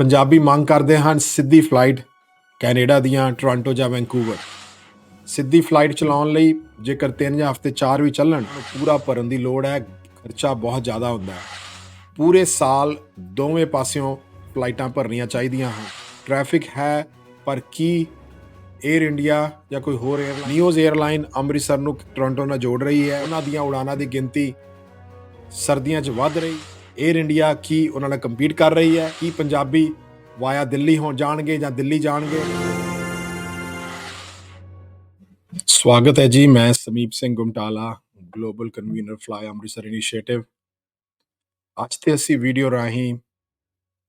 ਪੰਜਾਬੀ ਮੰਗ ਕਰਦੇ ਹਨ ਸਿੱਧੀ ਫਲਾਈਟ ਕੈਨੇਡਾ ਦੀਆਂ ਟੋਰਾਂਟੋ ਜਾਂ ਵੈਂਕੂਵਰ ਸਿੱਧੀ ਫਲਾਈਟ ਚਲਾਉਣ ਲਈ ਜੇਕਰ 3 ਜਾਂ ਹਫ਼ਤੇ 4 ਵੀ ਚੱਲਣ, ਪੂਰਾ ਭਰਨ ਦੀ ਲੋੜ ਹੈ, ਖਰਚਾ ਬਹੁਤ ਜ਼ਿਆਦਾ ਹੁੰਦਾ ਹੈ। ਪੂਰੇ ਸਾਲ ਦੋਵੇਂ ਪਾਸਿਓਂ ਫਲਾਈਟਾਂ ਭਰਨੀਆਂ ਚਾਹੀਦੀਆਂ ਹਨ। ਟ੍ਰੈਫਿਕ ਹੈ, ਪਰ ਕੀ 에ਅਰ ਇੰਡੀਆ ਜਾਂ ਕੋਈ ਹੋਰ 에ਅਰਲਾਈਨ ਨਿਊਜ਼ 에ਅਰਲਾਈਨ ਅੰਮ੍ਰਿਤਸਰ ਨੂੰ ਟੋਰਾਂਟੋ ਨਾਲ ਜੋੜ ਰਹੀ ਹੈ। ਉਹਨਾਂ ਦੀਆਂ ਉਡਾਨਾਂ ਦੀ ਗਿਣਤੀ ਸਰਦੀਆਂ 'ਚ ਵੱਧ ਰਹੀ। 에ਅਰ ਇੰਡੀਆ ਕੀ ਉਹਨਾਂ ਨਾਲ ਕੰਪੀਟ ਕਰ ਰਹੀ ਹੈ? ਕੀ ਪੰਜਾਬੀ ਵਾਇਆ ਦਿੱਲੀ ਹੋ ਜਾਣਗੇ ਜਾਂ ਦਿੱਲੀ ਜਾਣਗੇ? ਸਵਾਗਤ ਹੈ ਜੀ, ਮੈਂ Sameep Singh Gumtala global convener fly Amritsar initiative ਅੱਜ ਤੇ ਅਸੀਂ ਵੀਡੀਓ ਰਾਹੀਂ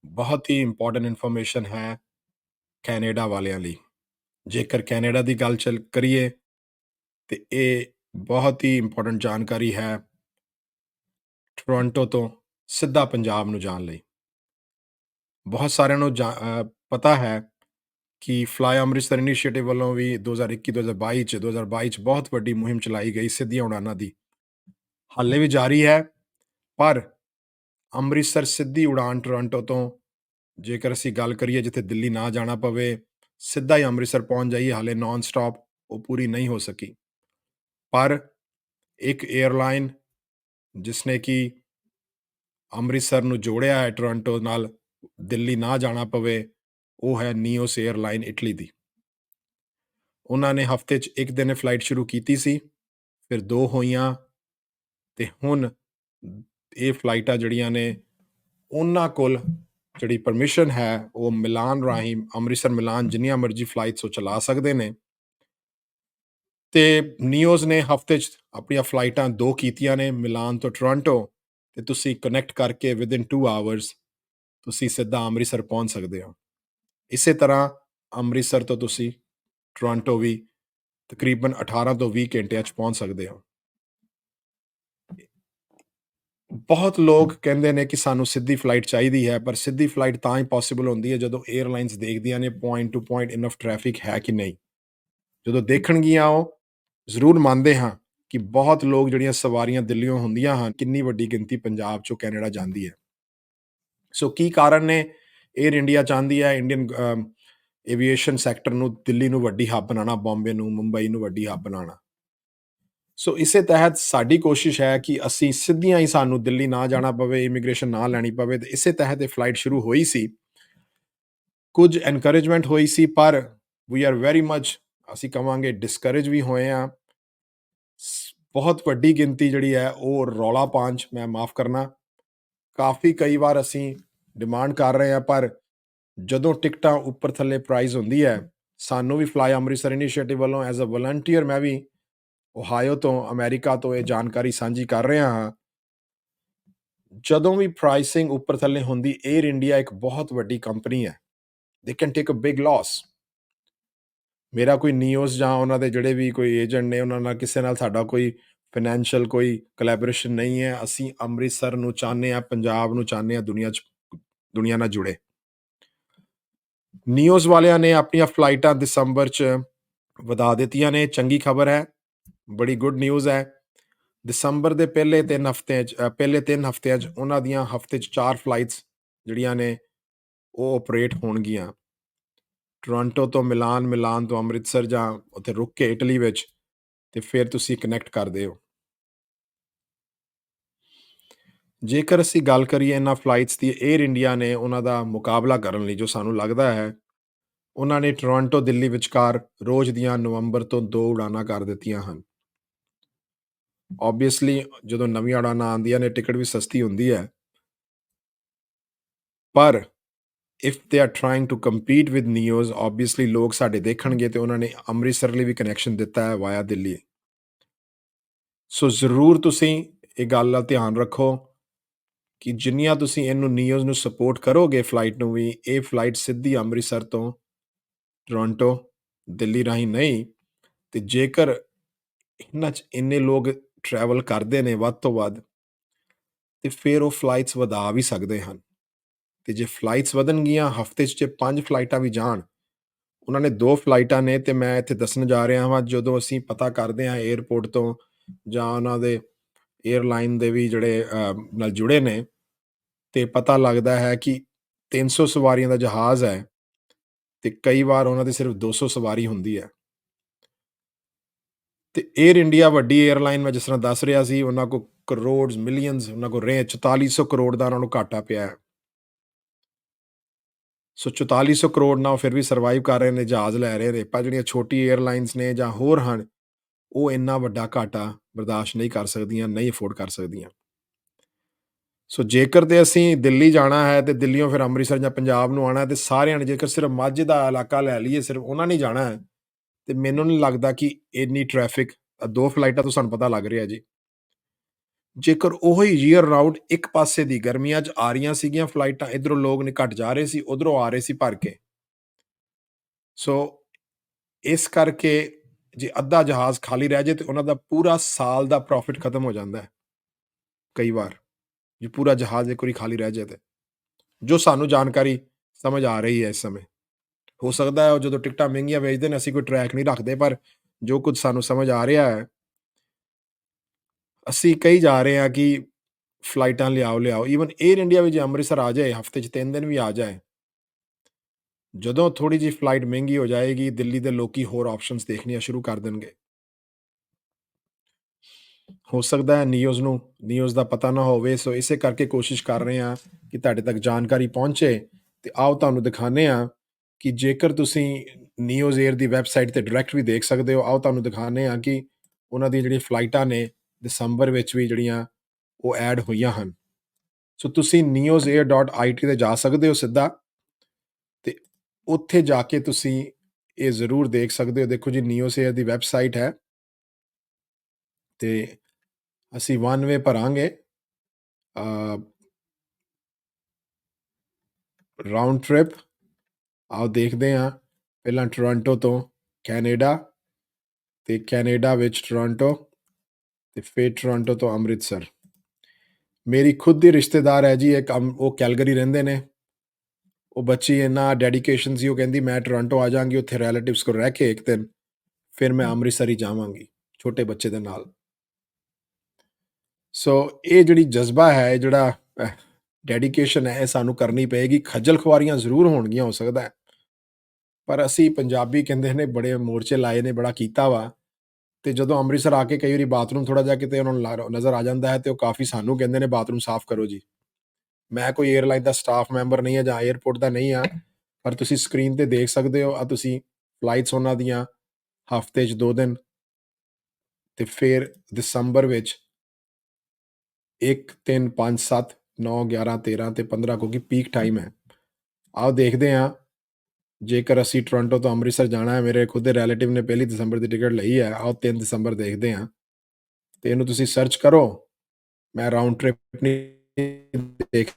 ਬਹੁਤ ਹੀ ਇੰਪੋਰਟੈਂਟ ਇਨਫੋਰਮੇਸ਼ਨ ਹੈ ਕੈਨੇਡਾ ਵਾਲਿਆਂ ਲਈ। ਜੇਕਰ ਕੈਨੇਡਾ ਦੀ ਗੱਲ ਚੱਲ ਕਰੀਏ, ਤੇ ਇਹ ਬਹੁਤ ਹੀ ਇੰਪੋਰਟੈਂਟ ਜਾਣਕਾਰੀ ਹੈ। ਟੋਰਾਂਟੋ ਤੋਂ ਸਿੱਧਾ ਪੰਜਾਬ ਨੂੰ ਜਾਣ ਲਈ। ਬਹੁਤ ਸਾਰਿਆਂ ਨੂੰ ਜਾ- ਪਤਾ ਹੈ ਕਿ ਫਲਾਈ ਅੰਮ੍ਰਿਤਸਰ ਇਨੀਸ਼ੀਏਟਿਵ ਵੱਲੋਂ ਵੀ 2021 2022 ਚ 2022 ਚ ਬਹੁਤ ਵੱਡੀ ਮੁਹਿੰਮ ਚਲਾਈ ਗਈ ਸਿੱਧੀਆਂ ਉਡਾਨਾਂ ਦੀ। ਹਾਲੇ ਵੀ ਜਾਰੀ ਹੈ, ਪਰ ਅੰਮ੍ਰਿਤਸਰ ਸਿੱਧੀ ਉਡਾਨ ਟੋਰਾਂਟੋ ਤੋਂ ਜੇਕਰ ਅਸੀਂ ਗੱਲ ਕਰੀਏ ਜਿੱਥੇ ਦਿੱਲੀ ਨਾ ਜਾਣਾ ਪਵੇ, ਸਿੱਧਾ ਹੀ ਅੰਮ੍ਰਿਤਸਰ ਪਹੁੰਚ ਜਾਈਏ, ਹਾਲੇ ਨਾਨ ਸਟਾਪ ਉਹ ਪੂਰੀ ਨਹੀਂ ਹੋ ਸਕੀ। ਪਰ ਇੱਕ 에ਅਰਲਾਈਨ ਜਿਸਨੇ ਕਿ ਅੰਮ੍ਰਿਤਸਰ ਨੂੰ ਜੋੜਿਆ ਹੈ ਟੋਰਾਂਟੋ ਨਾਲ, ਦਿੱਲੀ ਨਾ ਜਾਣਾ ਪਵੇ, ਉਹ ਹੈ ਨੀਓਸ 에ਅਰਲਾਈਨ ਇਟਲੀ ਦੀ। ਉਹਨਾਂ ਨੇ ਹਫ਼ਤੇ 'ਚ ਇੱਕ ਦਿਨ ਫਲਾਈਟ ਸ਼ੁਰੂ ਕੀਤੀ ਸੀ, ਫਿਰ ਦੋ ਹੋਈਆਂ ਤੇ ਹੁਣ ਇਹ ਫਲਾਈਟਾਂ ਜਿਹੜੀਆਂ ਨੇ, ਉਹਨਾਂ ਕੋਲ ਜਿਹੜੀ ਪਰਮਿਸ਼ਨ ਹੈ, ਉਹ ਮਿਲਾਨ ਰਾਹੀਂ ਅੰਮ੍ਰਿਤਸਰ ਮਿਲਾਨ ਜਿੰਨੀਆਂ ਮਰਜ਼ੀ ਫਲਾਈਟਸ ਉਹ ਚਲਾ ਸਕਦੇ ਨੇ। ਤੇ ਨੀਓਜ਼ ਨੇ ਹਫ਼ਤੇ 'ਚ ਆਪਣੀਆਂ ਫਲਾਈਟਾਂ ਦੋ ਕੀਤੀਆਂ ਨੇ, ਮਿਲਾਨ ਤੋਂ ਟੋਰਾਂਟੋ ਤੇ ਤੁਸੀਂ ਕਨੈਕਟ ਕਰਕੇ ਵਿਦਿਨ 2 ਆਵਰਸ ਤੁਸੀਂ ਸਿੱਧਾ ਅੰਮ੍ਰਿਤਸਰ ਪਹੁੰਚ ਸਕਦੇ ਹੋ। ਇਸੇ ਤਰ੍ਹਾਂ ਅੰਮ੍ਰਿਤਸਰ ਤੋਂ ਤੁਸੀਂ ਟੋਰਾਂਟੋ ਵੀ ਤਕਰੀਬਨ 18 ਤੋਂ 20 ਘੰਟਿਆਂ 'ਚ ਪਹੁੰਚ ਸਕਦੇ ਹੋ। ਬਹੁਤ ਲੋਕ ਕਹਿੰਦੇ ਨੇ ਕਿ ਸਾਨੂੰ ਸਿੱਧੀ ਫਲਾਈਟ ਚਾਹੀਦੀ ਹੈ, ਪਰ ਸਿੱਧੀ ਫਲਾਈਟ ਤਾਂ ਹੀ ਪੋਸੀਬਲ ਹੁੰਦੀ ਹੈ ਜਦੋਂ 에ਅਰਲਾਈਨਸ ਦੇਖਦੀਆਂ ਨੇ point to point enough traffic ਹੈ ਕਿ ਨਹੀਂ। ਜਦੋਂ ਦੇਖਣਗੀਆਂ ਉਹ ਜ਼ਰੂਰ ਮੰਨਦੇ ਹਾਂ। ਕਿ ਬਹੁਤ ਲੋਕ ਜਿਹੜੀਆਂ ਸਵਾਰੀਆਂ ਦਿੱਲੀੋਂ ਹੁੰਦੀਆਂ ਹਨ, ਕਿੰਨੀ ਵੱਡੀ ਗਿਣਤੀ ਪੰਜਾਬ ਚੋਂ ਕੈਨੇਡਾ ਜਾਂਦੀ ਹੈ। ਸੋ ਕੀ ਕਾਰਨ ਨੇ? 에ਅਰ ਇੰਡੀਆ ਚਾਹੁੰਦੀ ਹੈ ਇੰਡੀਅਨ ਐਵੀਏਸ਼ਨ ਸੈਕਟਰ ਨੂੰ, ਦਿੱਲੀ ਨੂੰ ਵੱਡੀ ਹੱਬ ਬਣਾਉਣਾ ਬੰਬੇ ਨੂੰ ਮੁੰਬਈ ਨੂੰ ਵੱਡੀ ਹੱਬ ਬਣਾਉਣਾ। ਸੋ ਇਸੇ ਤਹਿਤ ਸਾਡੀ ਕੋਸ਼ਿਸ਼ ਹੈ ਕਿ ਅਸੀਂ ਸਿੱਧੀਆਂ ਹੀ ਸਾਨੂੰ ਦਿੱਲੀ ਨਾ ਜਾਣਾ ਪਵੇ ਇਮੀਗ੍ਰੇਸ਼ਨ ਨਾ ਲੈਣੀ ਪਵੇ, ਤੇ ਇਸੇ ਤਹਿਤ ਇਹ ਫਲਾਈਟ ਸ਼ੁਰੂ ਹੋਈ ਸੀ। ਕੁਝ ਐਨਕਰੇਜਮੈਂਟ ਹੋਈ ਸੀ, ਪਰ ਵੀ ਆਰ ਵੈਰੀ ਮੱਚ ਅਸੀਂ ਕਵਾਂਗੇ ਡਿਸਕਰੇਜ ਵੀ ਹੋਏ ਆ ਬਹੁਤ ਵੱਡੀ ਗਿਣਤੀ ਜਿਹੜੀ ਹੈ, ਉਹ ਰੌਲਾ ਪਾਂਚ ਮੈਂ ਮਾਫ ਕਰਨਾ। ਕਾਫੀ ਕਈ ਵਾਰ ਅਸੀਂ ਡਿਮਾਂਡ ਕਰ ਰਹੇ ਆ ਪਰ ਜਦੋਂ ਟਿਕਟਾਂ ਉੱਪਰ ਥੱਲੇ ਪ੍ਰਾਈਸ ਹੁੰਦੀ ਹੈ, ਸਾਨੂੰ ਵੀ ਫਲਾਈ ਅੰਮ੍ਰਿਤਸਰ ਇਨੀਸ਼ੀਏਟਿਵ ਵੱਲੋਂ ਐਜ਼ ਅ ਵਲੰਟੀਅਰ ਮੈਂ ਵੀ ਓਹਾਇਓ ਤੋਂ ਅਮਰੀਕਾ ਤੋਂ ਇਹ ਜਾਣਕਾਰੀ ਸਾਂਝੀ ਕਰ ਰਿਹਾ ਹਾਂ। ਜਦੋਂ ਵੀ ਪ੍ਰਾਈਸਿੰਗ ਉੱਪਰ ਥੱਲੇ ਹੁੰਦੀ 에ਅਰ ਇੰਡੀਆ ਇੱਕ ਬਹੁਤ ਵੱਡੀ ਕੰਪਨੀ ਹੈ। They can take a big loss ਮੇਰਾ ਕੋਈ ਨਿਊਜ਼ ਜਾਂ ਉਹਨਾਂ ਦੇ ਜਿਹੜੇ ਵੀ ਕੋਈ ਏਜੰਟ ਨੇ, ਉਹਨਾਂ ਨਾਲ ਕਿਸੇ ਨਾਲ ਸਾਡਾ ਕੋਈ ਫਾਈਨੈਂਸ਼ੀਅਲ ਕੋਈ ਕੋਲੈਬੋਰੇਸ਼ਨ ਨਹੀਂ ਹੈ। ਅਸੀਂ ਅੰਮ੍ਰਿਤਸਰ ਨੂੰ ਚਾਹੁੰਦੇ ਆ ਪੰਜਾਬ ਨੂੰ ਚਾਹੁੰਦੇ ਆ ਦੁਨੀਆ 'ਚ, ਦੁਨੀਆ ਨਾਲ ਜੁੜੇ। ਨਿਊਜ਼ ਵਾਲਿਆਂ ਨੇ ਆਪਣੀਆਂ ਫਲਾਈਟਾਂ ਦਸੰਬਰ 'ਚ ਵਧਾ ਦਿੱਤੀਆਂ ਨੇ। ਚੰਗੀ ਖਬਰ ਹੈ, ਬੜੀ ਗੁੱਡ ਨਿਊਜ਼ ਹੈ। ਦਸੰਬਰ ਦੇ ਪਹਿਲੇ 3 ਹਫ਼ਤਿਆਂ 'ਚ ਪਹਿਲੇ 3 ਹਫ਼ਤਿਆਂ 'ਚ ਉਹਨਾਂ ਦੀਆਂ ਹਫ਼ਤੇ 'ਚ 4 ਫਲਾਈਟਸ ਜਿਹੜੀਆਂ ਨੇ, ਉਹ ਆਪਰੇਟ ਹੋਣਗੀਆਂ। ਟੋਰਾਂਟੋ ਤੋਂ ਮਿਲਾਨ ਮਿਲਾਨ ਤੋਂ ਅੰਮ੍ਰਿਤਸਰ ਜਾਂ ਉੱਥੇ ਰੁਕ ਕੇ ਇਟਲੀ ਵਿੱਚ, ਤੇ ਫਿਰ ਤੁਸੀਂ ਕਨੈਕਟ ਕਰਦੇ ਹੋ। ਜੇਕਰ ਅਸੀਂ ਗੱਲ ਕਰੀਏ ਇਹਨਾਂ ਫਲਾਈਟਸ ਦੀ 에ਅਰ ਇੰਡੀਆ ਨੇ ਉਹਨਾਂ ਦਾ ਮੁਕਾਬਲਾ ਕਰਨ ਲਈ ਜੋ ਸਾਨੂੰ ਲੱਗਦਾ ਹੈ, ਉਹਨਾਂ ਨੇ ਟੋਰਾਂਟੋ ਦਿੱਲੀ ਵਿਚਕਾਰ ਰੋਜ਼ ਦੀਆਂ ਨਵੰਬਰ ਤੋਂ ਦੋ ਉਡਾਨਾਂ ਕਰ ਦਿੱਤੀਆਂ ਹਨ। ਆਬਵੀਅਸਲੀ ਜਦੋਂ ਨਵੀਆਂ ਉਡਾਨਾਂ ਆਉਂਦੀਆਂ ਨੇ ਟਿਕਟ ਵੀ ਸਸਤੀ ਹੁੰਦੀ ਹੈ। ਪਰ if they are trying to compete with Neos obviously ਲੋਕ ਸਾਡੇ ਦੇਖਣਗੇ ਤੇ ਉਹਨਾਂ ਨੇ ਅੰਮ੍ਰਿਤਸਰ ਲਈ ਵੀ ਕਨੈਕਸ਼ਨ ਦਿੱਤਾ ਹੈ ਵਾਇਆ ਦਿੱਲੀ ਸੋ ਜ਼ਰੂਰ ਤੁਸੀਂ ਇਹ ਗੱਲ ਦਾ ਧਿਆਨ ਰੱਖੋ ਕਿ ਜਿੰਨੀਆਂ ਤੁਸੀਂ ਇਹਨੂੰ ਨਿਓਜ਼ ਨੂੰ ਸਪੋਰਟ ਕਰੋਗੇ ਫਲਾਈਟ ਨੂੰ ਵੀ ਇਹ ਫਲਾਈਟ ਸਿੱਧੀ ਅੰਮ੍ਰਿਤਸਰ ਤੋਂ ਟੋਰਾਂਟੋ ਦਿੱਲੀ ਰਾਹੀਂ ਨਹੀਂ ਤੇ ਜੇਕਰ ਇਹਨਾਂ 'ਚ ਇੰਨੇ ਲੋਕ ਟਰੈਵਲ ਕਰਦੇ ਨੇ ਵੱਧ ਤੋਂ ਵੱਧ ਤੇ ਫਿਰ ਉਹ ਫਲਾਈਟਸ ਵਧਾ ਵੀ ਸਕਦੇ ਹਨ ਤੇ ਜੇ ਫਲਾਈਟਸ ਵਧਣਗੀਆਂ, ਹਫ਼ਤੇ 'ਚ ਜੇ ਪੰਜ ਫਲਾਈਟਾਂ ਵੀ ਜਾਣ, ਉਹਨਾਂ ਨੇ ਦੋ ਫਲਾਈਟਾਂ ਨੇ ਤੇ ਮੈਂ ਇੱਥੇ ਦੱਸਣ ਜਾ ਰਿਹਾ ਹਾਂ ਜਦੋਂ ਅਸੀਂ ਪਤਾ ਕਰਦੇ ਹਾਂ 에어ਪੋਰਟ ਤੋਂ ਜਾਂ ਉਹਨਾਂ ਦੇ 에ਅਰਲਾਈਨ ਦੇ ਵੀ ਜਿਹੜੇ ਨਾਲ ਜੁੜੇ ਨੇ, ਤੇ ਪਤਾ ਲੱਗਦਾ ਹੈ ਕਿ 300 ਸਵਾਰੀਆਂ ਦਾ ਜਹਾਜ਼ ਹੈ ਤੇ ਕਈ ਵਾਰ ਉਹਨਾਂ ਦੇ ਸਿਰਫ 200 ਸਵਾਰੀ ਹੁੰਦੀ ਹੈ। ਤੇ 에ਅਰ ਇੰਡੀਆ ਵੱਡੀ 에ਅਰਲਾਈਨ ਮੈਂ ਜਿਸ ਤਰ੍ਹਾਂ ਦੱਸ ਰਿਹਾ ਸੀ, ਉਹਨਾਂ ਕੋ ਕਰੋੜਸ ਮਿਲੀਅਨਸ ਉਹਨਾਂ ਕੋ ਰੇ 4400 ਕਰੋੜ ਦਾ ਉਹਨਾਂ ਨੂੰ ਘਾਟਾ ਪਿਆ ਹੈ। ਸੋ 4400 ਕਰੋੜ ਨਾਲ ਉਹ ਫਿਰ ਵੀ ਸਰਵਾਈਵ ਕਰ ਰਹੇ ਨੇ, ਜਹਾਜ਼ ਲੈ ਰਹੇ ਨੇ। ਪਰ ਜਿਹੜੀਆਂ ਛੋਟੀ 에ਅਰਲਾਈਨਸ ਨੇ ਜਾਂ ਹੋਰ ਹਨ, ਉਹ ਇੰਨਾ ਵੱਡਾ ਘਾਟਾ ਬਰਦਾਸ਼ਤ ਨਹੀਂ ਕਰ ਸਕਦੀਆਂ, ਨਹੀਂ ਅਫੋਰਡ ਕਰ ਸਕਦੀਆਂ। ਸੋ ਜੇਕਰ ਤੇ ਅਸੀਂ ਦਿੱਲੀ ਜਾਣਾ ਹੈ ਤੇ ਦਿੱਲੀੋਂ ਫਿਰ ਅੰਮ੍ਰਿਤਸਰ ਜਾਂ ਪੰਜਾਬ ਨੂੰ ਆਣਾ ਤੇ ਸਾਰਿਆਂ ਨੇ ਜੇਕਰ ਸਿਰਫ ਮਾਝੇ ਦਾ ਇਲਾਕਾ ਲੈ ਲਈਏ, ਸਿਰਫ ਉਹਨਾਂ ਨੇ ਜਾਣਾ ਹੈ, ਤੇ ਮੈਨੂੰ ਨਹੀਂ ਲੱਗਦਾ ਕਿ ਇੰਨੀ ਟ੍ਰੈਫਿਕ ਦੋ ਫਲਾਈਟਾਂ ਤੋਂ ਸਾਨੂੰ ਪਤਾ ਲੱਗ ਰਿਹਾ ਜੀ। ਜੇਕਰ ਉਹੀ ਹੀ ਈਅਰ ਰਾਊਂਡ ਇੱਕ ਪਾਸੇ ਦੀ ਗਰਮੀਆਂ 'ਚ ਆ ਰਹੀਆਂ ਸੀਗੀਆਂ ਫਲਾਈਟਾਂ ਇਧਰੋਂ ਲੋਕ ਨੇ ਘਟ ਜਾ ਰਹੇ ਸੀ, ਉਧਰੋਂ ਆ ਰਹੇ ਸੀ ਭਰ ਕੇ। ਸੋ ਇਸ ਕਰਕੇ ਜੇ ਅੱਧਾ ਜਹਾਜ਼ ਖਾਲੀ ਰਹਿ ਜੇ ਤੇ ਉਹਨਾਂ ਦਾ ਪੂਰਾ ਸਾਲ ਦਾ ਪ੍ਰੋਫਿਟ ਖਤਮ ਹੋ ਜਾਂਦਾ ਹੈ। ਕਈ ਵਾਰ, ਜੇ ਪੂਰਾ ਜਹਾਜ਼ ਇੱਕ ਵਾਰੀ ਖਾਲੀ ਰਹਿ ਜਾਏ ਤੇ। ਜੋ ਸਾਨੂੰ ਜਾਣਕਾਰੀ ਸਮਝ ਆ ਰਹੀ ਹੈ ਇਸ ਸਮੇਂ। ਹੋ ਸਕਦਾ ਹੈ ਉਹ ਜਦੋਂ ਟਿਕਟਾਂ ਮਹਿੰਗੀਆਂ ਵੇਚਦੇ ਨੇ, ਅਸੀਂ ਕੋਈ ਟਰੈਕ ਨਹੀਂ ਰੱਖਦੇ, ਪਰ ਜੋ ਕੁਝ ਸਾਨੂੰ ਸਮਝ ਆ ਰਿਹਾ ਹੈ ਅਸੀਂ ਕਹੀ ਜਾ ਰਹੇ ਹਾਂ ਕਿ ਫਲਾਈਟਾਂ ਲਿਆਓ ਲਿਆਓ ਈਵਨ 에ਅਰ ਇੰਡੀਆ ਵੀ ਜੇ ਅੰਮ੍ਰਿਤਸਰ ਆ ਜਾਏ, ਹਫ਼ਤੇ 'ਚ 3 ਦਿਨ ਵੀ ਆ ਜਾਏ, ਜਦੋਂ ਥੋੜੀ ਜਿਹੀ ਫਲਾਈਟ ਮਹਿੰਗੀ ਹੋ ਜਾਏਗੀ, ਦਿੱਲੀ ਦੇ ਲੋਕੀ ਹੋਰ ਆਪਸ਼ਨਸ ਦੇਖਣੀਆਂ ਸ਼ੁਰੂ ਕਰ ਦੇਣਗੇ। ਹੋ ਸਕਦਾ ਹੈ ਨਿਊਜ਼ ਨੂੰ ਨਿਊਜ਼ ਦਾ ਪਤਾ ਨਾ ਹੋਵੇ, ਸੋ ਇਸੇ ਕਰਕੇ ਕੋਸ਼ਿਸ਼ ਕਰ ਰਹੇ ਹਾਂ ਕਿ ਤੁਹਾਡੇ ਤੱਕ ਜਾਣਕਾਰੀ ਪਹੁੰਚੇ, ਤੇ ਆਓ ਤੁਹਾਨੂੰ ਦਿਖਾਣੇ ਆ ਕਿ ਜੇਕਰ ਤੁਸੀਂ ਨਿਊਜ਼ 에ਅਰ ਦੀ ਵੈਬਸਾਈਟ ਤੇ ਡਾਇਰੈਕਟ ਵੀ ਦੇਖ ਸਕਦੇ ਹੋ, ਆਓ ਤੁਹਾਨੂੰ ਦਿਖਾਣੇ ਆ ਕਿ ਉਹਨਾਂ ਦੀ ਜਿਹੜੀ ਫਲਾਈਟਾਂ ਨੇ ਦਸੰਬਰ ਵਿੱਚ ਵੀ ਜਿਹੜੀਆਂ ਉਹ ਐਡ ਹੋਈਆਂ ਹਨ। ਸੋ ਤੁਸੀਂ newsair.it ਤੇ ਜਾ ਸਕਦੇ ਹੋ ਸਿੱਧਾ ਤੇ ਉੱਥੇ ਜਾ ਕੇ ਤੁਸੀਂ ਇਹ ਜ਼ਰੂਰ ਦੇਖ ਸਕਦੇ ਹੋ। ਦੇਖੋ ਜੀ newsair ਦੀ ਵੈਬਸਾਈਟ ਹੈ ਤੇ ਅਸੀਂ ਵਨ ਵੇ ਭਰਾਂਗੇ। ਰਾਉਂਡ ਟ੍ਰਿਪ ਆਓ ਦੇਖਦੇ ਹਾਂ। ਪਹਿਲਾਂ ਟੋਰਾਂਟੋ ਤੋਂ ਕੈਨੇਡਾ ਤੇ ਕੈਨੇਡਾ ਵਿੱਚ ਟੋਰਾਂਟੋ ਤੇ ਫਿਰ ਟੋਰਾਂਟੋ ਤੋਂ ਅੰਮ੍ਰਿਤਸਰ। ਮੇਰੀ ਖੁਦ ਦੀ ਰਿਸ਼ਤੇਦਾਰ ਹੈ ਜੀ ਇੱਕ ਅਮ- ਉਹ ਕੈਲਗਰੀ ਰਹਿੰਦੇ ਨੇ। ਉਹ ਬੱਚੀ ਇੰਨਾ ਡੈਡੀਕੇਸ਼ਨ ਸੀ, ਉਹ ਕਹਿੰਦੀ ਮੈਂ ਟੋਰਾਂਟੋ ਆ ਜਾਾਂਗੀ, ਉੱਥੇ ਰਿਲੇਟਿਵਸ ਕੋਲ ਰਹਿ ਕੇ ਇੱਕ ਦਿਨ, ਫਿਰ ਮੈਂ ਅੰਮ੍ਰਿਤਸਰ ਹੀ ਜਾਵਾਂਗੀ, ਛੋਟੇ ਬੱਚੇ ਦੇ ਨਾਲ। ਸੋ ਇਹ ਜਿਹੜੀ ਜਜ਼ਬਾ ਹੈ, ਇਹ ਜਿਹੜਾ ਡੈਡੀਕੇਸ਼ਨ ਹੈ, ਇਹ ਸਾਨੂੰ ਕਰਨੀ ਪਏਗੀ। ਖੱਜਲ ਖੁਆਰੀਆਂ ਜ਼ਰੂਰ ਹੋਣਗੀਆਂ, ਹੋ ਸਕਦਾ ਪਰ ਅਸੀਂ ਪੰਜਾਬੀ ਕਹਿੰਦੇ ਨੇ, ਬੜੇ ਮੋਰਚੇ ਲਾਏ ਨੇ, ਬੜਾ ਕੀਤਾ ਵਾ। ਤੇ ਜਦੋਂ ਅੰਮ੍ਰਿਤਸਰ ਆ ਕੇ ਕਈ ਵਾਰੀ ਬਾਥਰੂਮ ਥੋੜਾ ਜਾ ਕਿਤੇ ਉਹਨਾਂ ਨੂੰ ਲਾ- ਨਜ਼ਰ ਆ ਜਾਂਦਾ ਹੈ ਤੇ ਉਹ ਕਾਫੀ ਸਾਨੂੰ ਕਹਿੰਦੇ ਨੇ ਬਾਥਰੂਮ ਸਾਫ਼ ਕਰੋ ਜੀ। ਮੈਂ ਕੋਈ 에ਅਰਲਾਈਨ ਦਾ ਸਟਾਫ ਮੈਂਬਰ ਨਹੀਂ ਹਾਂ ਜਾਂ 에ਅਰਪੋਰਟ ਦਾ ਨਹੀਂ ਹਾਂ, ਪਰ ਤੁਸੀਂ ਸਕਰੀਨ ਤੇ ਦੇਖ ਸਕਦੇ ਹੋ ਆ ਤੁਸੀਂ ਫਲਾਈਟਸ ਉਹਨਾਂ ਦੀਆਂ ਹਫ਼ਤੇ 'ਚ ਦੋ ਦਿਨ ਤੇ ਫਿਰ ਦਸੰਬਰ ਵਿੱਚ 1 3 5 7 9 11 13 ਤੇ 15 ਕਿਉਂਕਿ ਪੀਕ ਟਾਈਮ ਹੈ। ਆਓ ਦੇਖਦੇ ਹਾਂ ਜੇਕਰ ਅਸੀਂ ਟੋਰਾਂਟੋ ਤੋਂ ਅੰਮ੍ਰਿਤਸਰ ਜਾਣਾ ਹੈ, ਮੇਰੇ ਖੁਦ ਦੇ ਰਿਲੇਟਿਵ ਨੇ ਪਹਿਲੀ ਦਸੰਬਰ ਦੀ ਟਿਕਟ ਲਈ ਹੈ, ਆਓ 3 ਦਸੰਬਰ ਦੇਖਦੇ ਹਾਂ। ਤੇ ਇਹਨੂੰ ਤੁਸੀਂ ਸਰਚ ਕਰੋ। ਮੈਂ ਰਾਉਂਡ ਟ੍ਰਿਪ ਨਹੀਂ ਦੇਖ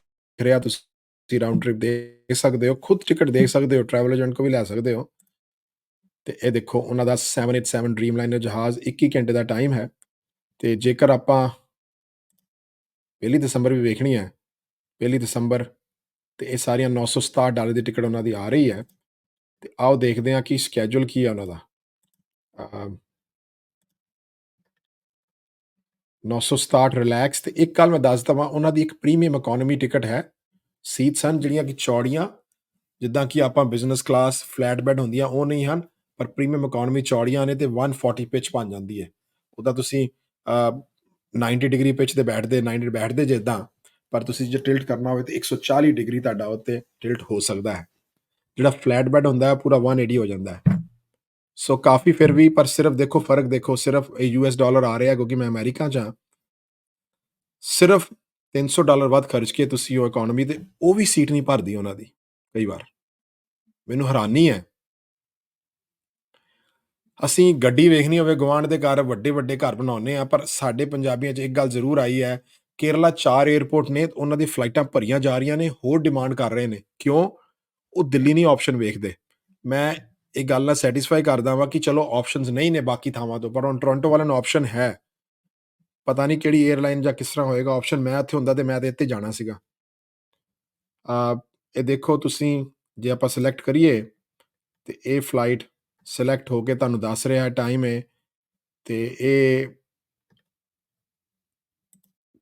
ਰਿਹਾ, ਤੁਸੀਂ ਰਾਉਂਡ ਟ੍ਰਿਪ ਦੇਖ ਸਕਦੇ ਹੋ, ਖੁਦ ਟਿਕਟ ਦੇਖ ਸਕਦੇ ਹੋ ਟਰੈਵਲ ਏਜੰਟ ਕੋ ਵੀ ਲੈ ਸਕਦੇ ਹੋ। ਤੇ ਇਹ ਦੇਖੋ, ਉਹਨਾਂ ਦਾ 787 ਡ੍ਰੀਮਲਾਈਨਰ ਜਹਾਜ਼ 21 ਘੰਟੇ ਦਾ ਟਾਈਮ ਹੈ। ਤੇ ਜੇਕਰ ਆਪਾਂ ਪਹਿਲੀ ਦਸੰਬਰ ਵੀ ਵੇਖਣੀ ਹੈ, ਪਹਿਲੀ ਦਸੰਬਰ ਤੇ ਇਹ ਸਾਰੀਆਂ 967 ਡਾਲਰ ਦੀ ਟਿਕਟ ਉਹਨਾਂ ਦੀ ਆ ਰਹੀ ਹੈ। ਤੇ ਆਓ ਦੇਖਦੇ ਹਾਂ ਕਿ ਸਕੇਜੂਲ ਕੀ ਹੈ ਉਹਨਾਂ ਦਾ। ਅਮ 967 ਰਿਲੈਕਸ ਤੇ ਇੱਕ ਗੱਲ ਮੈਂ ਦੱਸ ਦਵਾਂ ਉਹਨਾਂ ਦੀ ਇੱਕ ਪ੍ਰੀਮੀਅਮ ਇਕਨੋਮੀ ਟਿਕਟ ਹੈ। ਸੀਟਸ ਹਨ ਜਿਹੜੀਆਂ ਕਿ ਚੌੜੀਆਂ ਜਿੱਦਾਂ ਕਿ ਆਪਾਂ ਬਿਜ਼ਨਸ ਕਲਾਸ ਫਲੈਟ ਬੈੱਡ ਹੁੰਦੀਆਂ ਉਹ ਨਹੀਂ ਹਨ ਪਰ ਪ੍ਰੀਮੀਅਮ ਇਕਨੋਮੀ ਚੌੜੀਆਂ ਨੇ ਤੇ 140 ਪਿਚ ਬਣ ਜਾਂਦੀ ਹੈ। ਉਹਦਾ ਤੁਸੀਂ ਅਹ, 90 ਡਿਗਰੀ ਪਿਚ ਤੇ ਬੈਠਦੇ 90 ਬੈਠਦੇ ਜਿੱਦਾਂ ਪਰ ਤੁਸੀਂ ਜੇ ਟਿਲਟ ਕਰਨਾ ਹੋਵੇ ਤੇ 140 ਡਿਗਰੀ ਤੁਹਾਡਾ ਉੱਤੇ ਟਿਲਟ ਹੋ ਸਕਦਾ ਹੈ। ਜਿਹੜਾ ਫਲੈਟ ਬੈੱਡ ਹੁੰਦਾ ਹੈ, ਪੂਰਾ 180 ਹੋ ਜਾਂਦਾ ਹੈ। ਸੋ ਕਾਫੀ ਫਿਰ ਵੀ, ਪਰ ਸਿਰਫ ਦੇਖੋ, ਫ਼ਰਕ ਦੇਖੋ, ਸਿਰਫ ਯੂਐਸ ਡਾਲਰ ਆ ਰਿਹਾ, ਕਿਉਂਕਿ ਮੈਂ ਅਮਰੀਕਾ 'ਚ ਹਾਂ। ਸਿਰਫ 300 ਡਾਲਰ ਵੱਧ ਖਰਚ ਕੇ ਤੁਸੀਂ ਉਹ ਇਕਨੋਮੀ ਤੇ, ਉਹ ਵੀ ਸੀਟ ਨਹੀਂ ਭਰਦੀ ਉਹਨਾਂ ਦੀ, ਕਈ ਵਾਰ। ਮੈਨੂੰ ਹੈਰਾਨੀ ਹੈ। ਅਸੀਂ ਗੱਡੀ ਵੇਖਣੀ ਹੋਵੇ ਗਵਾਂਡ ਦੇ ਘਰ, ਵੱਡੇ ਵੱਡੇ ਘਰ ਬਣਾਉਨੇ ਆ ਪਰ ਸਾਡੇ ਪੰਜਾਬੀਆਂ 'ਚ ਇੱਕ ਗੱਲ ਜ਼ਰੂਰ ਆਈ ਹੈ, ਕੇਰਲਾ ਚਾਰ 에ਅਰਪੋਰਟ ਨੇ ਉਹਨਾਂ ਦੀ ਫਲਾਈਟਾਂ ਭਰੀਆਂ ਜਾ ਰਹੀਆਂ ਨੇ, ਹੋਰ ਡਿਮਾਂਡ ਕਰ ਰਹੇ ਨੇ। ਕਿਉਂ? ਉਹ ਦਿੱਲੀ ਨਹੀਂ ਆਪਸ਼ਨ ਵੇਖਦੇ। ਮੈਂ ਇਹ ਗੱਲ ਨਾਲ ਸੈਟੀਸਫਾਈ ਕਰਦਾ ਵਾਂ ਕਿ ਚਲੋ ਆਪਸ਼ਨਸ ਨਹੀਂ ਨੇ ਬਾਕੀ ਥਾਵਾਂ ਤੋਂ, ਪਰ ਹੁਣ ਟੋਰਾਂਟੋ ਵਾਲਿਆਂ ਨੂੰ ਆਪਸ਼ਨ ਹੈ। ਪਤਾ ਨਹੀਂ ਕਿਹੜੀ 에ਅਰਲਾਈਨ ਜਾਂ ਕਿਸ ਤਰ੍ਹਾਂ ਹੋਏਗਾ ਆਪਸ਼ਨ ਮੈਂ ਇੱਥੇ ਹੁੰਦਾ ਤੇ ਮੈਂ ਤੇ ਇੱਥੇ ਜਾਣਾ ਸੀਗਾ। ਆ, ਇਹ ਦੇਖੋ ਤੁਸੀਂ, ਜੇ ਆਪਾਂ ਸਿਲੈਕਟ ਕਰੀਏ, ਤੇ ਇਹ ਫਲਾਈਟ ਸਿਲੈਕਟ ਹੋ ਕੇ ਤੁਹਾਨੂੰ ਦੱਸ ਰਿਹਾ ਟਾਈਮ ਹੈ ਤੇ ਇਹ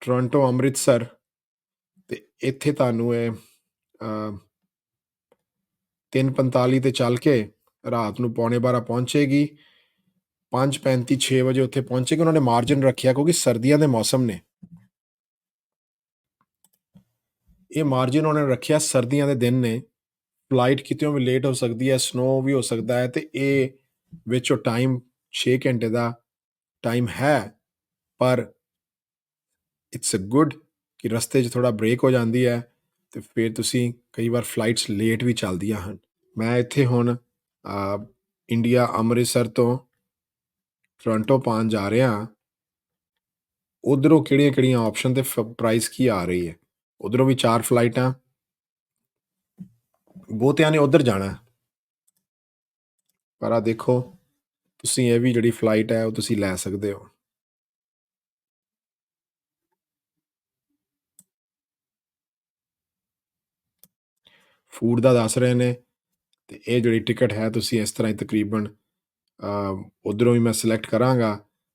ਟੋਰਾਂਟੋ ਅੰਮ੍ਰਿਤਸਰ, ਤੇ ਇੱਥੇ ਤੁਹਾਨੂੰ ਇਹ 3:45 ਤੇ ਚੱਲ ਕੇ ਰਾਤ ਨੂੰ ਪੌਣੇ 12 ਪਹੁੰਚੇਗੀ। 5:35 6 ਵਜੇ ਉੱਥੇ ਪਹੁੰਚੇਗੀ। ਉਹਨਾਂ ਨੇ ਮਾਰਜਨ ਰੱਖਿਆ ਕਿਉਂਕਿ ਸਰਦੀਆਂ ਦੇ ਮੌਸਮ ਨੇ। ਇਹ ਮਾਰਜਨ ਉਹਨਾਂ ਨੇ ਰੱਖਿਆ ਸਰਦੀਆਂ ਦੇ ਦਿਨ ਨੇ। ਫਲਾਈਟ ਕਿਤੇੋਂ ਵੀ ਲੇਟ ਹੋ ਸਕਦੀ ਹੈ ਸਨੋ ਵੀ ਹੋ ਸਕਦਾ ਹੈ ਤੇ ਇਹ ਵਿੱਚੋਂ ਟਾਈਮ 6 ਘੰਟੇ ਦਾ ਟਾਈਮ ਹੈ। ਪਰ ਇਟਸ ਅ ਗੁੱਡ ਕਿ ਰਸਤੇ 'ਚ ਥੋੜਾ ਬ੍ਰੇਕ ਹੋ ਜਾਂਦੀ ਹੈ ਤੇ ਫਿਰ ਤੁਸੀਂ ਕਈ ਵਾਰ ਫਲਾਈਟਸ ਲੇਟ ਵੀ ਚੱਲਦੀਆਂ ਹਨ। ਮੈਂ ਇੱਥੇ ਹੁਣ ਇੰਡੀਆ ਅੰਮ੍ਰਿਤਸਰ ਤੋਂ ਟੋਰਾਂਟੋ ਪਾਉਣ ਜਾ ਰਿਹਾ ਉਧਰੋਂ ਕਿਹੜੀਆਂ ਕਿਹੜੀਆਂ ਆਪਸ਼ਨ ਤੇ ਪ੍ਰਾਈਸ ਕੀ ਆ ਰਹੀ ਹੈ? ਉਧਰੋਂ ਵੀ ਚਾਰ ਫਲਾਈਟਾਂ ਬਹੁਤਿਆਂ ਨੇ ਉਧਰ ਜਾਣਾ ਪਰ ਆ ਦੇਖੋ, ਤੁਸੀਂ ਇਹ ਵੀ ਜਿਹੜੀ ਫਲਾਈਟ ਹੈ, ਉਹ ਤੁਸੀਂ ਲੈ ਸਕਦੇ ਹੋ। ਫੂਡ ਦਾ ਦੱਸ ਰਹੇ ਨੇ। ਅਤੇ ਇਹ ਜਿਹੜੀ ਟਿਕਟ ਹੈ ਤੁਸੀਂ ਇਸ ਤਰ੍ਹਾਂ ਹੀ ਤਕਰੀਬਨ ਉੱਧਰੋਂ ਵੀ ਮੈਂ ਸਿਲੈਕਟ ਕਰਾਂਗਾ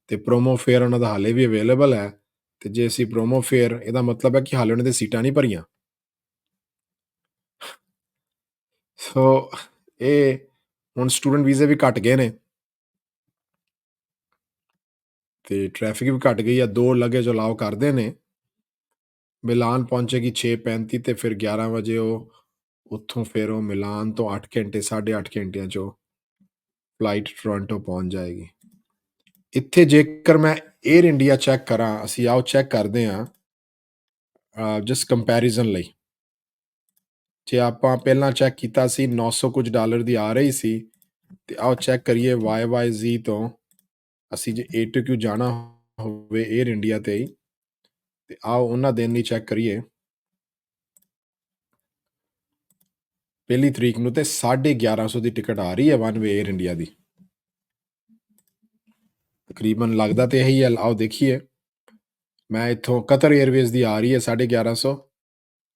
ਅਤੇ ਪ੍ਰੋਮੋ ਫੇਅਰ ਉਹਨਾਂ ਦਾ ਹਾਲੇ ਵੀ ਅਵੇਲੇਬਲ ਹੈ ਅਤੇ ਜੇ ਅਸੀਂ ਪ੍ਰੋਮੋ ਫੇਅਰ ਇਹਦਾ ਮਤਲਬ ਹੈ ਕਿ ਹਾਲੇ ਉਹਨਾਂ ਦੇ ਸੀਟਾਂ ਨਹੀਂ ਭਰੀਆਂ। ਸੋ ਇਹ ਹੁਣ ਸਟੂਡੈਂਟ ਵੀਜ਼ੇ ਵੀ ਘਟ ਗਏ ਨੇ। ਤੇ ਟ੍ਰੈਫਿਕ ਵੀ ਘਟ ਗਈ ਆ, ਦੋ ਲਗੇਜ ਅਲਾਉ ਕਰਦੇ ਨੇ। ਮਿਲਾਨ ਪਹੁੰਚੇਗੀ 6:35 ਤੇ ਫਿਰ 11 ਵਜੇ ਉਹ ਉੱਥੋਂ ਫਿਰ ਉਹ ਮਿਲਾਨ ਤੋਂ 8 ਘੰਟੇ 8.5 ਘੰਟਿਆਂ 'ਚੋਂ ਫਲਾਈਟ ਟੋਰਾਂਟੋ ਪਹੁੰਚ ਜਾਏਗੀ। ਇੱਥੇ ਜੇਕਰ ਮੈਂ 에ਅਰ ਇੰਡੀਆ ਚੈੱਕ ਕਰਾਂ, ਅਸੀਂ ਆਓ ਚੈੱਕ ਕਰਦੇ ਹਾਂ ਜਸ ਕੰਪੈਰੀਜ਼ਨ ਲਈ। ਜੇ ਆਪਾਂ ਪਹਿਲਾਂ ਚੈੱਕ ਕੀਤਾ ਸੀ 900 ਕੁਝ ਡਾਲਰ ਦੀ ਆ ਰਹੀ ਸੀ, ਤੇ ਆਓ ਚੈੱਕ ਕਰੀਏ YYZ ਤੋਂ, ਅਸੀਂ ਜੇ A to Q ਜਾਣਾ ਹੋਵੇ 에ਅਰ ਇੰਡੀਆ ਤੇ ਹੀ, ਤੇ ਆਓ ਉਹਨਾਂ ਦਿਨ ਲਈ ਚੈੱਕ ਕਰੀਏ। ਪਹਿਲੀ ਤਰੀਕ ਨੂੰ ਤੇ 1150 ਦੀ ਟਿਕਟ ਆ ਰਹੀ ਹੈ ਵਨ ਵੇ 에ਅਰ ਇੰਡੀਆ ਦੀ। ਤਕਰੀਬਨ ਲੱਗਦਾ ਤੇ ਇਹੀ ਹੈ, ਆਓ ਦੇਖੀਏ। ਮੈਂ ਇੱਥੋਂ ਕਤਰ 에ਅਰਵੇਜ਼ ਦੀ ਆ ਰਹੀ ਹੈ 1150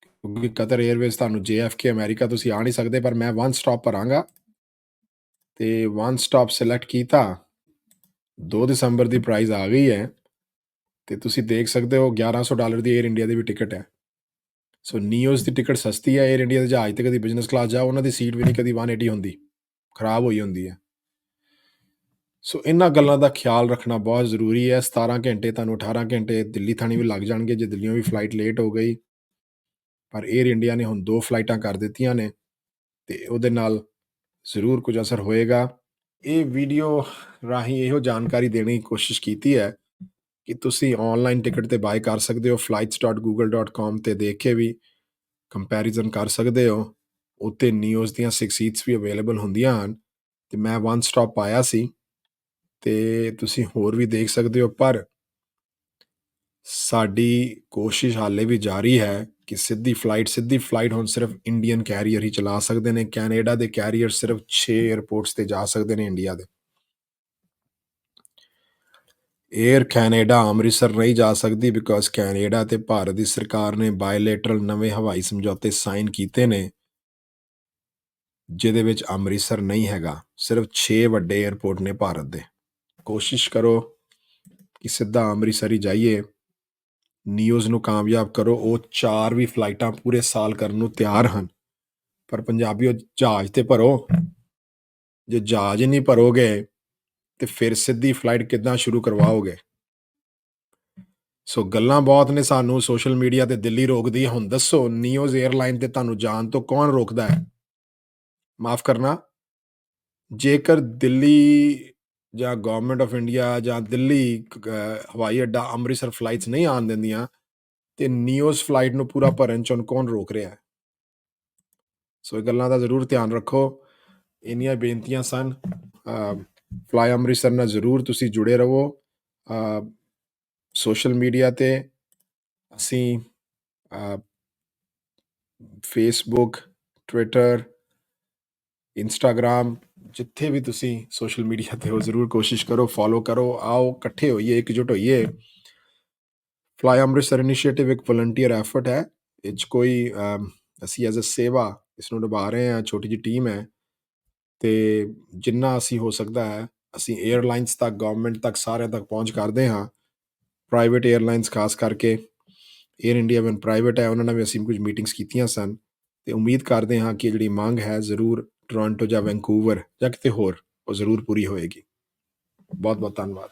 ਕਿਉਂਕਿ ਕਤਰ 에ਅਰਵੇਜ਼ ਤੁਹਾਨੂੰ JFK ਅਮਰੀਕਾ ਤੁਸੀਂ ਆ ਨਹੀਂ ਸਕਦੇ, ਪਰ ਮੈਂ ਵਨ ਸਟਾਪ ਭਰਾਂਗਾ ਆਂਗਾ। ਤੇ ਵਨ ਸਟਾਪ ਸਿਲੈਕਟ ਕੀਤਾ। 2 ਦਸੰਬਰ ਦੀ ਪ੍ਰਾਈਸ ਆ ਗਈ ਹੈ। ਤੇ ਤੁਸੀਂ ਦੇਖ ਸਕਦੇ ਹੋ 1100 ਡਾਲਰ ਦੀ 에ਅਰ ਇੰਡੀਆ ਦੀ ਵੀ ਟਿਕਟ ਹੈ। ਸੋ ਨੀਓਸ ਦੀ ਟਿਕਟ ਸਸਤੀ ਹੈ 에ਅਰ ਇੰਡੀਆ ਦੇ ਜਹਾਜ਼ ਤੇ ਕਦੀ ਬਿਜ਼ਨਸ ਕਲਾਸ ਜਾ ਉਹਨਾਂ ਦੀ ਸੀਟ ਵੀ ਨਹੀਂ, ਕਦੀ 180 ਹੁੰਦੀ। ਖਰਾਬ ਹੋਈ ਹੁੰਦੀ ਹੈ ਸੋ ਇਹਨਾਂ ਗੱਲਾਂ ਦਾ ਖਿਆਲ ਰੱਖਣਾ ਬਹੁਤ ਜ਼ਰੂਰੀ ਹੈ। 17 ਘੰਟੇ ਤੁਹਾਨੂੰ 18 ਘੰਟੇ ਦਿੱਲੀ ਥਾਣੀ ਵੀ ਲੱਗ ਜਾਣਗੇ, ਜੇ ਦਿੱਲੀੋਂ ਵੀ ਫਲਾਈਟ ਲੇਟ ਹੋ ਗਈ। ਪਰ 에ਅਰ ਇੰਡੀਆ ਨੇ ਹੁਣ ਦੋ ਫਲਾਈਟਾਂ ਕਰ ਦਿੱਤੀਆਂ ਨੇ, ਤੇ ਉਹਦੇ ਨਾਲ ਜ਼ਰੂਰ ਕੁਝ ਅਸਰ ਹੋਏਗਾ। ਇਹ ਵੀਡੀਓ ਰਾਹੀਂ ਇਹੋ ਜਾਣਕਾਰੀ ਦੇਣ ਦੀ ਕੋਸ਼ਿਸ਼ ਕੀਤੀ ਹੈ ਕਿ ਤੁਸੀਂ ਆਨਲਾਈਨ ਟਿਕਟ ਤੇ ਬਾਏ ਕਰ ਸਕਦੇ ਹੋ flights.google.com ਤੇ ਦੇਖ ਕੇ ਵੀ ਕੰਪੈਰੀਜ਼ਨ ਕਰ ਸਕਦੇ ਹੋ। ਉੱਤੇ ਨਿਊਜ਼ ਦੀਆਂ 6 ਸੀਟਸ ਵੀ ਅਵੇਲੇਬਲ ਹੁੰਦੀਆਂ ਹਨ ਤੇ ਮੈਂ ਵਨ ਸਟਾਪ ਆਇਆ ਸੀ ਤੇ ਤੁਸੀਂ ਹੋਰ ਵੀ ਦੇਖ ਸਕਦੇ ਹੋ, ਪਰ ਸਾਡੀ ਕੋਸ਼ਿਸ਼ ਹਾਲੇ ਵੀ ਜਾਰੀ ਹੈ ਕਿ ਸਿੱਧੀ ਫਲਾਈਟ ਸਿੱਧੀ ਫਲਾਈਟ ਹੁਣ ਸਿਰਫ ਇੰਡੀਅਨ ਕੈਰੀਅਰ ਹੀ ਚਲਾ ਸਕਦੇ ਨੇ ਕੈਨੇਡਾ ਦੇ ਕੈਰੀਅਰ ਸਿਰਫ 6 에ਅਰਪੋਰਟਸ ਤੇ ਜਾ ਸਕਦੇ ਨੇ ਇੰਡੀਆ ਦੇ। ਏਅਰ ਕੈਨੇਡਾ ਅੰਮ੍ਰਿਤਸਰ ਨਹੀਂ ਜਾ ਸਕਦੀ ਬਿਕੋਜ਼ ਕੈਨੇਡਾ ਤੇ ਭਾਰਤ ਦੀ ਸਰਕਾਰ ਨੇ ਬਾਇਲੇਟਰਲ ਨਵੇਂ ਹਵਾਈ ਸਮਝੌਤੇ ਸਾਈਨ ਕੀਤੇ ਨੇ, ਜਿਹਦੇ ਵਿੱਚ ਅੰਮ੍ਰਿਤਸਰ ਨਹੀਂ ਹੈਗਾ, ਸਿਰਫ 6 ਵੱਡੇ 에ਅਰਪੋਰਟ ਨੇ ਭਾਰਤ ਦੇ। ਕੋਸ਼ਿਸ਼ ਕਰੋ ਕਿ ਸਿੱਧਾ ਅੰਮ੍ਰਿਤਸਰ ਹੀ ਜਾਈਏ। ਨਿਊਜ਼ ਨੂੰ ਕਾਮਯਾਬ ਕਰੋ, ਉਹ ਚਾਰ ਵੀ ਫਲਾਈਟਾਂ ਪੂਰੇ ਸਾਲ ਕਰਨ ਨੂੰ ਤਿਆਰ ਹਨ। ਪਰ ਪੰਜਾਬੀਓ ਜਹਾਜ਼ ਤੇ ਭਰੋ। ਜੇ ਜਹਾਜ਼ ਹੀ ਨਹੀਂ ਭਰੋਗੇ ਤੇ ਫਿਰ ਸਿੱਧੀ ਫਲਾਈਟ ਕਿੱਦਾਂ ਸ਼ੁਰੂ ਕਰਵਾਓਗੇ? ਸੋ ਗੱਲਾਂ ਬਹੁਤ ਨੇ ਸਾਨੂੰ ਸੋਸ਼ਲ ਮੀਡੀਆ ਤੇ ਦਿੱਲੀ ਰੋਕਦੀ ਹੈ ਹੁਣ ਦੱਸੋ ਨਿਊਜ਼ 에ਅਰਲਾਈਨ ਤੇ ਤੁਹਾਨੂੰ ਜਾਣ ਤੋਂ ਕੌਣ ਰੋਕਦਾ ਹੈ? ਮਾਫ ਕਰਨਾ। ਜੇਕਰ ਦਿੱਲੀ ਜਾਂ ਗਵਰਨਮੈਂਟ ਆਫ ਇੰਡੀਆ ਜਾਂ ਦਿੱਲੀ ਹਵਾਈ ਅੱਡਾ ਅੰਮ੍ਰਿਤਸਰ ਫਲਾਈਟਸ ਨਹੀਂ ਆਉਣ ਦਿੰਦੀਆਂ, ਤੇ ਨਿਊਜ਼ ਫਲਾਈਟ ਨੂੰ ਪੂਰਾ ਭਰਨ ਚੋਂ ਕੌਣ ਰੋਕ ਰਿਹਾ ਹੈ? ਸੋ ਇਹ ਗੱਲਾਂ ਦਾ ਜ਼ਰੂਰ ਧਿਆਨ ਰੱਖੋ। ਇੰਨੀਆਂ ਬੇਨਤੀਆਂ ਸਨ। ਫਲਾਈ ਅੰਮ੍ਰਿਤਸਰ ਨਾਲ ਜ਼ਰੂਰ ਤੁਸੀਂ ਜੁੜੇ ਰਹੋ ਸੋਸ਼ਲ ਮੀਡੀਆ ਤੇ ਅਸੀਂ ਫੇਸਬੁੱਕ ਟਵਿੱਟਰ ਇੰਸਟਾਗ੍ਰam ਜਿੱਥੇ ਵੀ ਤੁਸੀਂ ਸੋਸ਼ਲ ਮੀਡੀਆ ਤੇ ਹੋ ਜ਼ਰੂਰ ਕੋਸ਼ਿਸ਼ ਕਰੋ ਫੋਲੋ ਕਰੋ ਆਓ ਇਕੱਠੇ ਹੋਈਏ ਇਕਜੁੱਟ ਹੋਈਏ ਫਲਾਈ ਅੰਮ੍ਰਿਤਸਰ ਇਨੀਸ਼ੀਏਟਿਵ ਇੱਕ ਵਲੰਟੀਅਰ ਐਫਰਟ ਹੈ ਇਹ 'ਚ ਕੋਈ ਅਮ, ਅਸੀਂ ਐਜ਼ ਅ ਸੇਵਾ ਇਸ ਨੂੰ ਨਿਭਾ ਰਹੇ ਹਾਂ ਛੋਟੀ ਜਿਹੀ ਟੀਮ ਹੈ ਅਤੇ ਜਿੰਨਾ ਅਸੀਂ ਹੋ ਸਕਦਾ ਹੈ, ਅਸੀਂ ਏਅਰਲਾਈਨਸ ਤੱਕ ਗਵਰਨਮੈਂਟ ਤੱਕ ਸਾਰਿਆਂ ਤੱਕ ਪਹੁੰਚ ਕਰਦੇ ਹਾਂ। ਪ੍ਰਾਈਵੇਟ ਏਅਰਲਾਈਨਸ ਖਾਸ ਕਰਕੇ ਏਅਰ ਇੰਡੀਆ ਵਨ ਪ੍ਰਾਈਵੇਟ ਹੈ, ਉਹਨਾਂ ਨਾਲ ਵੀ ਅਸੀਂ ਕੁਝ ਮੀਟਿੰਗਸ ਕੀਤੀਆਂ ਸਨ। ਤੇ ਉਮੀਦ ਕਰਦੇ ਹਾਂ ਕਿ ਜਿਹੜੀ ਮੰਗ ਹੈ, ਜ਼ਰੂਰ ਟੋਰਾਂਟੋ ਜਾਂ ਵੈਂਕੂਵਰ ਜਾਂ ਕਿਤੇ ਹੋਰ, ਉਹ ਜ਼ਰੂਰ ਪੂਰੀ ਹੋਏਗੀ। ਬਹੁਤ ਬਹੁਤ ਧੰਨਵਾਦ।